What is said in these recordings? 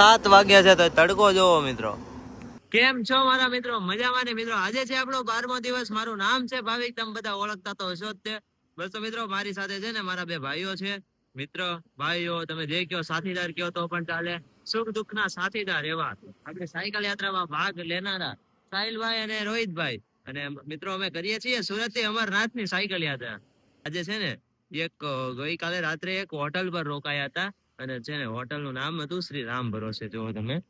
સાત વાગ્યા છે તો તડકો જોવો મિત્રો. કેમ છો મારા મિત્રો? મજામાં ને મિત્રો? આજે છે આપણો બારમો દિવસ. મારું નામ છે ભાવિક. તમે બધા ઓળખતા તો હશો જ તે. બસ મિત્રો, મારી સાથે છે ને મારા બે ભાઈઓ છે. મિત્રો, ભાઈઓ, તમે જે કયો સાથીદાર કયો તો પણ ચાલે. સુખ દુઃખ ના સાથીદાર એવા. આપણે સાયકલ યાત્રામાં ભાગ લેનારા સાહિલભાઈ અને રોહિતભાઈ. અને મિત્રો, અમે કરીએ છીએ સુરતથી અમરનાથની સાયકલ યાત્રા. આજે છે ને એક, ગઈકાલે રાત્રે એક હોટલ પર રોકાયા હતા. અને છે ને હોટલનું નામ હતું શ્રી રામ ભરોસે, જુઓ તમે.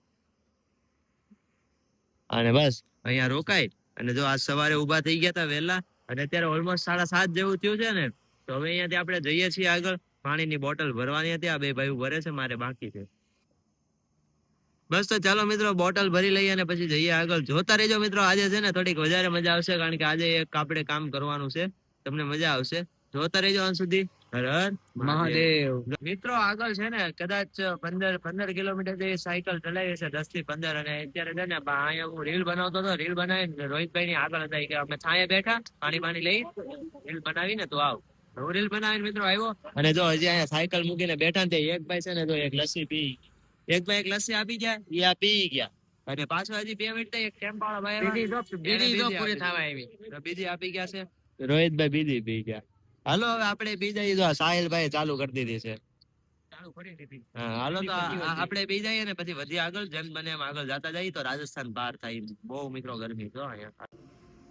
અને બસ, અહીંયા રોકાય. અને જો આજ સવારે ઊભા થઈ ગયા હતા વહેલા, અને અત્યારે ઓલમોસ્ટ સાડા સાત જેવું થયું છે ને, તો હવે અહીંયાથી આપણે જઈએ છીએ આગળ. પાણીની બોટલ ભરવાની હતી, આ બે ભાઈ ભરે છે, મારે બાકી છે. બસ તો ચાલો મિત્રો, બોટલ ભરી લઈએ અને પછી જઈએ આગળ. જોતા રહેજો મિત્રો, આજે છે ને થોડીક વધારે મજા આવશે, કારણ કે આજે એક આપણે કામ કરવાનું છે. તમને મજા આવશે. જોતા રહેજો અંત સુધી. હર મહાદેવ. મિત્રો આગળ છે ને કદાચ પંદર પંદર કિલોમીટર જેવી સાયકલ ચલાવી છે દસથી પંદર અને અત્યારે છે ને અહીંયા હું રીલ બનાવતો હતો રીલ બનાવી રોહિતભાઈ ની આગળ હતા કે અમે છાંયે બેઠા પાણી પાણી લઈ રીલ બનાવી ને તો આવ. હું રીલ બનાવીને મિત્રો આવ્યો અને જો હજી અહીંયા સાયકલ મૂકીને બેઠા ને તે એક ભાઈ છે ને તો એક લસ્સી પી એક ભાઈ એક લસ્સી આપી ગયા એ આ પી ગયા. અને પાછો હજી બે મિનિટ એક ટેમ્પ વાળો ભાઈ બીજી થવા આવી. તો બીજી આપી ગયા છે. રોહિતભાઈ બીજી પી ગયા. હાલો હવે આપણે બીજા ઈ જો સાહિલભાઈ ચાલુ કરી દીધી છે. હાલો તો આપણે ને પછી વધી આગળ જેમ બને એમ આગળ જતા જઈએ. તો રાજસ્થાન પાર થાય બહુ મિત્રો ગરમી તો અહીંયા.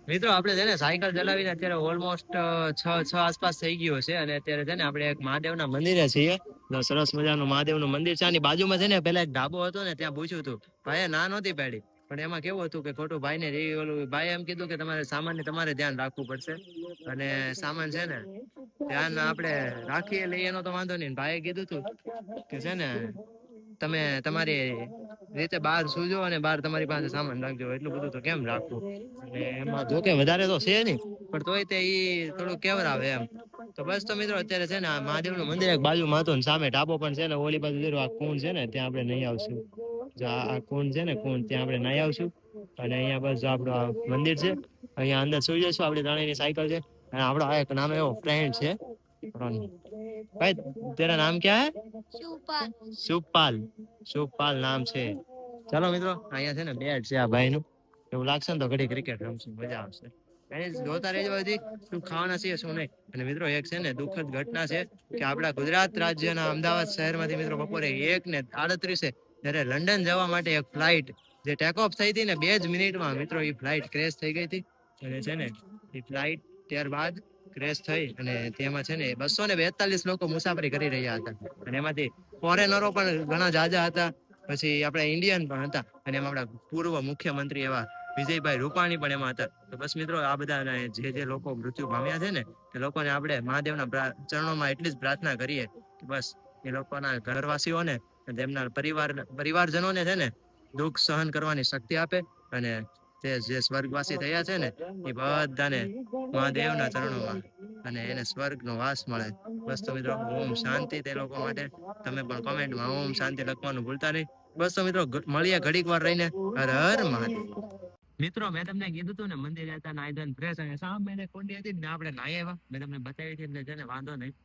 મિત્રો આપણે છે ને સાયકલ ચલાવીને અત્યારે ઓલમોસ્ટ છ છ આસપાસ થઈ ગયો છે અને અત્યારે છે ને આપણે એક મહાદેવના મંદિરે છીએ. સરસ મજાનું મહાદેવનું મંદિર છે. આની બાજુમાં છે ને પેલા એક ઢાબો હતો ને ત્યાં પૂછ્યું હતું ભાઈ ના નહોતી પાડી? પણ એમાં કેવું હતું કે ખોટું ભાઈને રે, ઓલું ભાઈ એમ કીધું કે તમારે સામાન તમારે ધ્યાન રાખવું પડશે. અને સામાન છે ને, ધ્યાન આપણે રાખીએ લઈએ તો વાંધો નહીં. ભાઈએ કીધું હતું કે છે ને, તમે તમારી રીતે બહાર સુજો અને બહાર તમારી પાસે સામાન રાખજો. એટલું બધું તો કેમ રાખવું? અને એમાં જો કે વધારે તો છે નહીં, પણ તોય તે ઈ થોડું કેવરાવે એમ. તો બસ તો મિત્રો, અત્યારે છે ને મહાદેવનું મંદિર એક બાજુમાં હતું ને, સામે ઢાબો પણ છે ને, ઓલી બાજુ આ કુંડ છે ને, ત્યાં આપણે નહીં આવશું. જો આ કુંડ છે ને? કુંડ ત્યાં આપણે નાહી આવશું. અને અહીંયા બસ આપણું આ મંદિર છે અહીંયા અંદર સુઈ જઈશું આપણી ત્રણેયની સાયકલ છે. અને આપણો આ એક નામ એવો ફ્રેન્ડ છે. ભાઈ તેરા નામ ક્યાં હે? સુપાલ સુપાલ નામ છે. ચાલો મિત્રો અહીંયા છે ને બેટ છે આ ભાઈનું. એવું લાગશે ને તો ઘડી ક્રિકેટ રમશું મજા આવશે. Guys, જોતા રહેજો હજી શું ખાવાના છે શું નહીં? અને મિત્રો એક છે ને દુઃખદ ઘટના છે કે આપણા ગુજરાત રાજ્યના અમદાવાદ શહેરમાંથી મિત્રો બપોરે એક ને આડત્રીસે જ્યારે લંડન જવા માટે એક ફ્લાઇટ જે ટેક ઓફ થઈ હતી ને બે જ મિનિટમાં, મિત્રો એ ફ્લાઇટ ક્રેશ થઈ ગઈ હતી. અને છે ને એ ફ્લાઇટ ત્યારબાદ ક્રેશ થઈ અને તેમાં છે ને બસો ને બેતાલીસ લોકો મુસાફરી કરી રહ્યા હતા. અને એમાંથી ફોરેનરો પણ ઘણા જાજા હતા. પછી આપણે ઇન્ડિયન પણ હતા. અને એમાં આપણા પૂર્વ મુખ્યમંત્રી એવા વિજયભાઈ રૂપાણી પણ એમાં હતા. તો બસ મિત્રો, આ બધા જે જે લોકો મૃત્યુ પામ્યા છે ને, એ લોકોને આપણે મહાદેવના ચરણોમાં એટલી જ પ્રાર્થના કરીએ કે બસ એ લોકોના ઘરવાસીઓને તેમના પરિવાર પરિવારજનોને છે ને દુઃખ સહન કરવાની શક્તિ આપે અને તે જે સ્વર્ગવાસી થયા છે ને, એ બધાને મહાદેવના ચરણોમાં અને એને સ્વર્ગનો વાસ મળે. બસ મિત્રો, ઓમ શાંતિ તે લોકો માટે. તમે પણ કોમેન્ટમાં ઓમ શાંતિ લખવાનું ભૂલતા નહીં. બસ મિત્રો મળીએ ઘડીક વાર રહીને. હર હર મહાદેવ. મિત્રો, મેં તમને કીધું હતું ને, મંદિર હતા નાઈ ધોઈને ફ્રેશ અને સામે મેં કુંડી હતી ને આપણે નાઈ આવ્યા. મેં તમને બતાવી હતી એટલે છે ને વાંધો નહીં.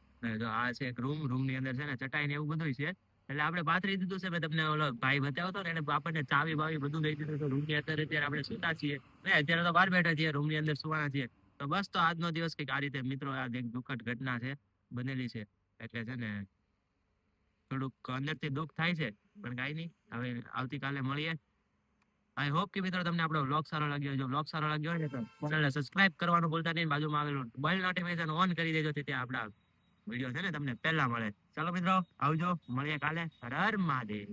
જો આ છે એક રૂમ રૂમની અંદર છે ને ચટાઈ ને એવું બધું છે. એટલે આપણે પાથરી દીધું છે, મેં તમને ઓલો ભાઈ બતાવ્યો હતો ને, એને આપણને ચાવી બાવી બધું દઈ દીધું છે રૂમની અંદર અત્યારે આપણે સુતા છીએ. ને અત્યારે તો બહાર બેઠા છીએ રૂમની અંદર સુવાના છીએ. તો બસ તો આજનો દિવસ કંઈક આ રીતે, મિત્રો આ એક દુઃખદ ઘટના છે, બનેલી છે. એટલે છે ને, થોડુંક અંદરથી દુઃખ થાય છે, પણ કાંઈ નહીં. હવે આવતીકાલે મળીએ. આઈ હોપ કે મિત્રો તમને આપણો વ્લોગ સારો લાગ્યો જો વ્લોગ સારો લાગ્યો હોય ને, તો ચેનલને સબસ્ક્રાઇબ કરવાનું ભૂલતા નહીં. બાજુમાં આવેલું બેલ નોટિફિકેશન ઓન કરી દેજો, તેથી આપણા વીડિયો છે ને તમને પહેલા મળે. ચાલો મિત્રો આવજો. મળીએ કાલે. હર હર મહાદેવ.